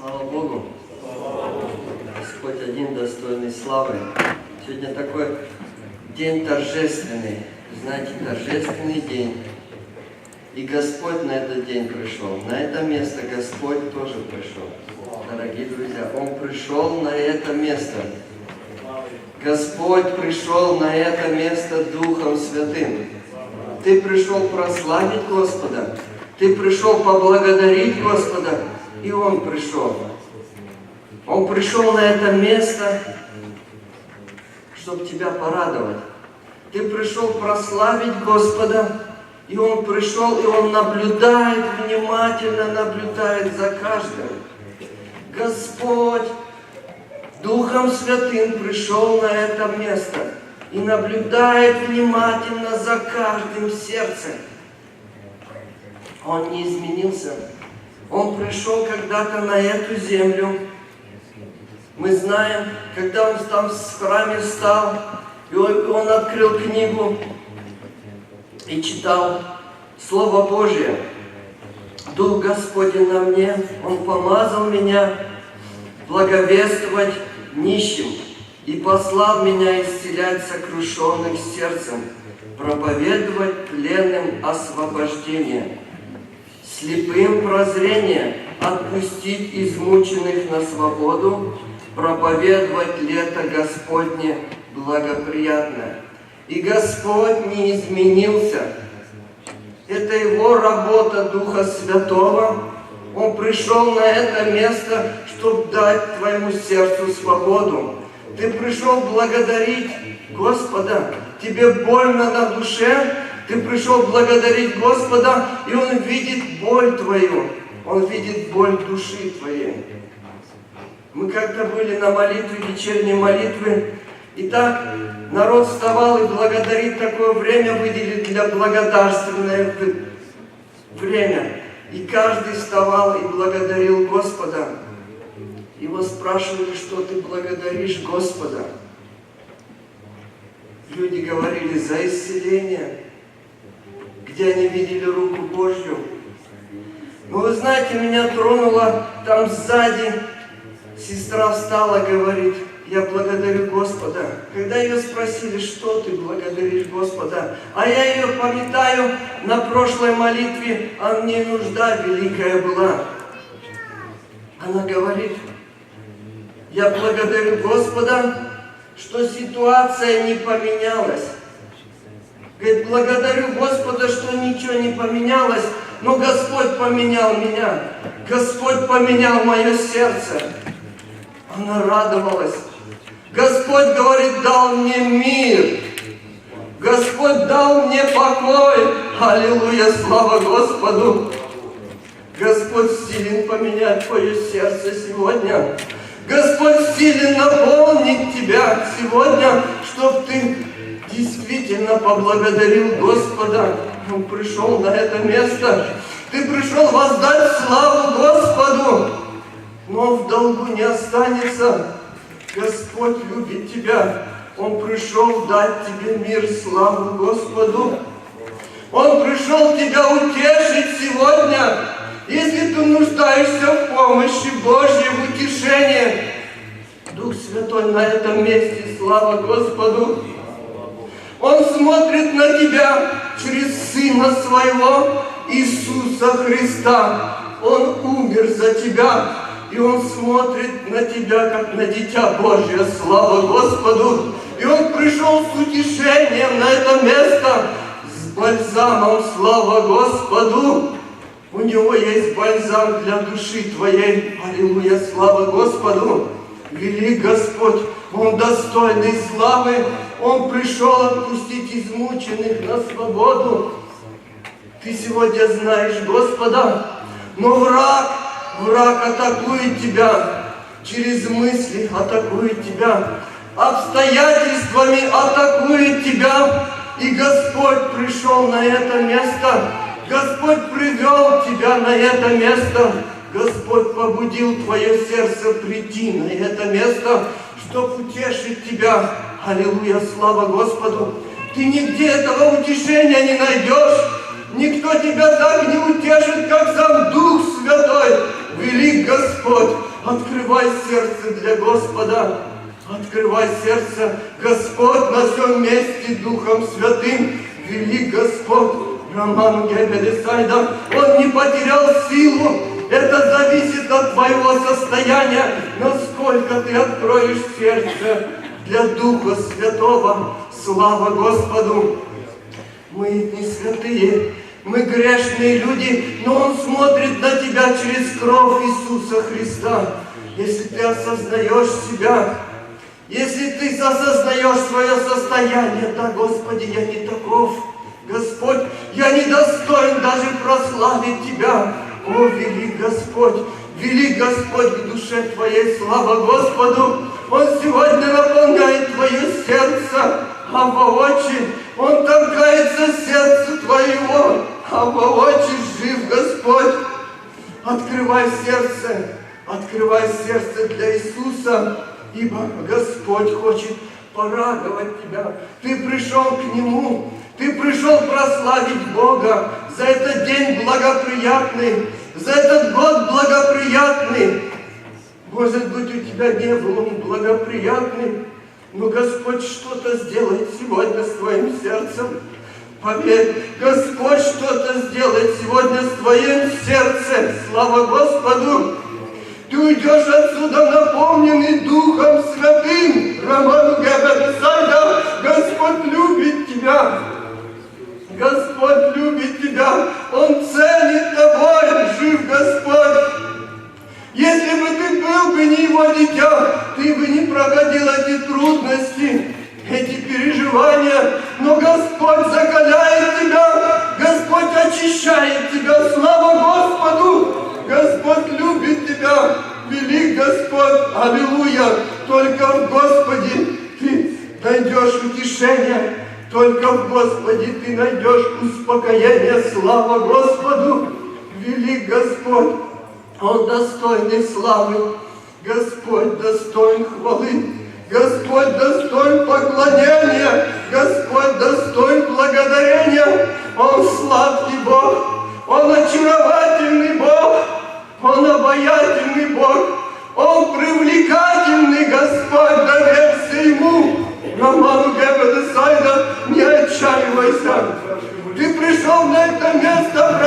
Слава Богу. Господь один достойный славы. Сегодня такой день торжественный. Знаете, торжественный день. И Господь на этот день пришел. На это место Господь тоже пришел. Дорогие друзья, Он пришел на это место. Господь пришел на это место Духом Святым. Ты пришел прославить Господа. Ты пришел поблагодарить Господа. И Он пришел. Он пришел на это место, чтобы тебя порадовать. Ты пришел прославить Господа, и Он пришел, и Он наблюдает, внимательно наблюдает за каждым. Господь Духом Святым пришел на это место и наблюдает внимательно за каждым сердцем. Он не изменился. Он пришел когда-то на эту землю. Мы знаем, когда он там в храме встал, и он, открыл книгу и читал Слово Божье. Дух Господень на мне, Он помазал меня благовествовать нищим и послал меня исцелять сокрушенных сердцем, проповедовать пленным освобождение, слепым прозрение, отпустить измученных на свободу, проповедовать лето Господне благоприятное. И Господь не изменился. Это Его работа Духа Святого. Он пришел на это место, чтобы дать твоему сердцу свободу. Ты пришел благодарить Господа. Тебе больно на душе, ты пришел благодарить Господа, и Он видит боль твою. Он видит боль души твоей. Мы как-то были на молитве, вечерней молитве, и так народ вставал и благодарит, такое время выделить для благодарственное время. И каждый вставал и благодарил Господа. Его спрашивали, что ты благодаришь Господа. Люди говорили за исцеление, где они видели руку Божью. Но вы знаете, меня тронуло там сзади. Сестра встала, говорит, я благодарю Господа. Когда ее спросили, что ты благодаришь Господа, а я ее пометаю на прошлой молитве, а мне нужда великая была. Она говорит, я благодарю Господа, что ситуация не поменялась. Говорит, благодарю Господа, что ничего не поменялось, но Господь поменял меня. Господь поменял мое сердце. Она радовалась. Господь говорит, дал мне мир. Господь дал мне покой. Аллилуйя, слава Господу. Господь силен поменять твое сердце сегодня. Господь силен наполнить тебя сегодня, чтобы ты действительно поблагодарил Господа. Он пришел на это место. Ты пришел воздать славу Господу. Но в долгу не останется. Господь любит тебя. Он пришел дать тебе мир, славу Господу. Он пришел тебя утешить сегодня. Если ты нуждаешься в помощи Божьей, в утешении, Дух Святой на этом месте, слава Господу. Он смотрит на тебя через Сына Своего, Иисуса Христа. Он умер за тебя, и Он смотрит на тебя, как на Дитя Божье, слава Господу. И Он пришел с утешением на это место, с бальзамом, слава Господу. У Него есть бальзам для души твоей. Аллилуйя, слава Господу. Велик Господь, Он достойный славы. Он пришел отпустить измученных на свободу. Ты сегодня знаешь Господа, но враг, враг атакует тебя, через мысли атакует тебя, обстоятельствами атакует тебя, и Господь пришел на это место, Господь привел тебя на это место, Господь побудил твое сердце прийти на это место, чтобы утешить тебя. Аллилуйя, слава Господу! Ты нигде этого утешения не найдешь, Никто тебя так не утешит, как сам Дух Святой. Велик Господь, сердце для Господа. Открывай сердце, Господь на всем месте Духом Святым. Велик Господь, Роман Гебелесайда, Он не потерял силу. Это твоего состояния, насколько ты откроешь сердце для Духа Святого. Слава Господу! Мы не святые, мы грешные люди, но Он смотрит на тебя через кровь Иисуса Христа. Если ты осознаешь себя, если ты осознаешь свое состояние, да, Господи, я не таков. Господь, я не достоин даже прославить Тебя. О, велик Господь, велик Господь в душе Твоей, слава Господу. Он сегодня наполняет Твое сердце, а воочи Он торкается сердце Твоего, а воочи жив Господь. Открывай сердце, открывай сердце для Иисуса, ибо Господь хочет порадовать тебя. Ты пришел к Нему, ты пришел прославить Бога за этот день благоприятный, за этот год благоприятный. Может быть, у тебя не был он благоприятный, но Господь что-то сделает сегодня с твоим сердцем. Поверь, Господь что-то сделает сегодня с твоим сердцем. Слава Господу! Ты уйдешь отсюда наполненный Духом Святым. Роману Гебедесайда, Господь любит тебя. Господь любит тебя. Он ценит тобой. Жив Господь. Если бы ты был бы не его дитя, ты бы не проходил эти трудности, эти переживания. Но Господь закаляет тебя, Господь очищает тебя. Слава Господу! Господь любит тебя, велик Господь, аллилуйя. Только в Господе ты найдешь утешение, только в Господе ты найдешь успокоение. Слава Господу, велик Господь. Он достойный славы, Господь достоин хвалы, Господь достоин поклонения, Господь достоин благодарения. Он сладкий Бог, Он очаровательный Бог, Он обаятельный Бог, Он привлекательный Господь, доверься Ему. Роману. Ты пришел на это место